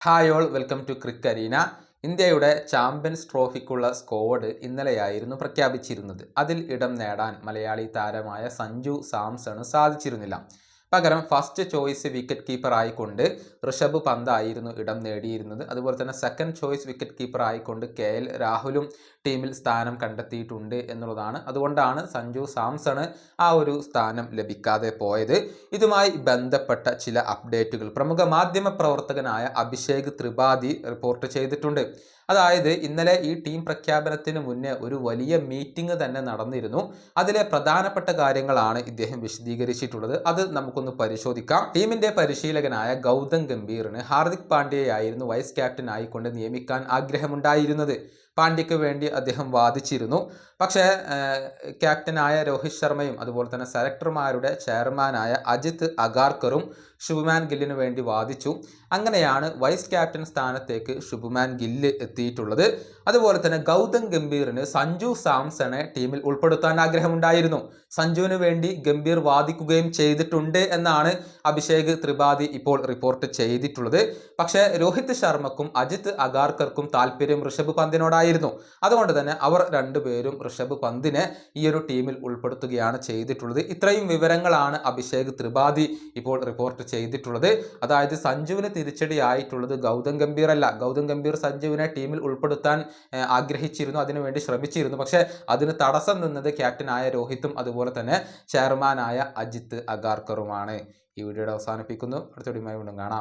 Hi all welcome to crick arena ഇന്ത്യയുടെ champions ട്രോഫിക്കുള്ള squad ഇന്നലെയായിരുന്നു പ്രഖ്യാപിച്ചിരുന്നത്. അതിൽ ഇടം നേടാൻ മലയാളി താരമായ സഞ്ജു സാംസണ് സാധിച്ചിരുന്നില്ല. പകരം ഫസ്റ്റ് ചോയ്സ് വിക്കറ്റ് കീപ്പർ ആയിക്കൊണ്ട് ഋഷഭ് പന്ത് ആയിരുന്നു ഇടം നേടിയിരുന്നത്. അതുപോലെ തന്നെ സെക്കൻഡ് ചോയ്സ് വിക്കറ്റ് കീപ്പർ ആയിക്കൊണ്ട് കെ എൽ രാഹുലും ടീമിൽ സ്ഥാനം കണ്ടെത്തിയിട്ടുണ്ട് എന്നുള്ളതാണ്. അതുകൊണ്ടാണ് സഞ്ജു സാംസണ് ആ ഒരു സ്ഥാനം ലഭിക്കാതെ പോയത്. ഇതുമായി ബന്ധപ്പെട്ട ചില അപ്ഡേറ്റുകൾ പ്രമുഖ മാധ്യമ പ്രവർത്തകനായ അഭിഷേക് ത്രിപാഠി റിപ്പോർട്ട് ചെയ്തിട്ടുണ്ട്. അതായത് ഇന്നലെ ഈ ടീം പ്രഖ്യാപനത്തിന് മുന്നേ ഒരു വലിയ മീറ്റിംഗ് തന്നെ നടന്നിരുന്നു. അതിലെ പ്രധാനപ്പെട്ട കാര്യങ്ങളാണ് ഇദ്ദേഹം വിശദീകരിച്ചിട്ടുള്ളത്. അത് നമുക്കൊന്ന് പരിശോധിക്കാം. ടീമിന്റെ പരിശീലകനായ ഗൗതം ഗംഭീറിന് ഹാർദിക് പാണ്ഡ്യയായിരുന്നു വൈസ് ക്യാപ്റ്റൻ ആയിക്കൊണ്ട് നിയമിക്കാൻ ആഗ്രഹമുണ്ടായിരുന്നത്. പാണ്ഡ്യയ്ക്ക് വേണ്ടി അദ്ദേഹം വാദിച്ചിരുന്നു. പക്ഷേ ക്യാപ്റ്റനായ രോഹിത് ശർമ്മയും അതുപോലെ തന്നെ സെലക്ടർമാരുടെ ചെയർമാനായ അജിത് അഗാർക്കറും ശുഭ്മാൻ ഗില്ലിന് വേണ്ടി വാദിച്ചു. അങ്ങനെയാണ് വൈസ് ക്യാപ്റ്റൻ സ്ഥാനത്തേക്ക് ശുഭ്മാൻ ഗില്ല് എത്തിയിട്ടുള്ളത്. അതുപോലെ തന്നെ ഗൗതം ഗംഭീറിന് സഞ്ജു സാംസണെ ടീമിൽ ഉൾപ്പെടുത്താൻ ആഗ്രഹമുണ്ടായിരുന്നു. സഞ്ജുവിന് വേണ്ടി ഗംഭീർ വാദിക്കുകയും ചെയ്തിട്ടുണ്ട് എന്നാണ് അഭിഷേക് ത്രിപാഠി ഇപ്പോൾ റിപ്പോർട്ട് ചെയ്തിട്ടുള്ളത്. പക്ഷേ രോഹിത് ശർമ്മക്കും അജിത് അഗാർക്കർക്കും താല്പര്യം ഋഷഭ് പന്തിനോടായിരുന്നു അതുകൊണ്ട് തന്നെ അവർ രണ്ടുപേരും ഋഷഭ് പന്തിനെ ഈ ഒരു ടീമിൽ ഉൾപ്പെടുത്തുകയാണ് ചെയ്തിട്ടുള്ളത്. ഇത്രയും വിവരങ്ങളാണ് അഭിഷേക് ത്രിപാഠി ഇപ്പോൾ റിപ്പോർട്ട് ചെയ്തിട്ടുള്ളത്. അതായത് സഞ്ജുവിന് തിരിച്ചടിയായിട്ടുള്ളത് ഗൗതം ഗംഭീർ അല്ല. ഗൗതം ഗംഭീർ സഞ്ജുവിനെ ടീമിൽ ഉൾപ്പെടുത്താൻ ആഗ്രഹിച്ചിരുന്നു അതിനുവേണ്ടി ശ്രമിച്ചിരുന്നു. പക്ഷേ അതിന് തടസ്സം നിന്നത് ക്യാപ്റ്റനായ രോഹിത്തും അതുപോലെ തന്നെ ചെയർമാനായ അജിത്ത് അഗാർക്കറുമാണ്. ഈ വീഡിയോയുടെ അവസാനിപ്പിക്കുന്നു. അടുത്ത വീണ്ടും കാണാം.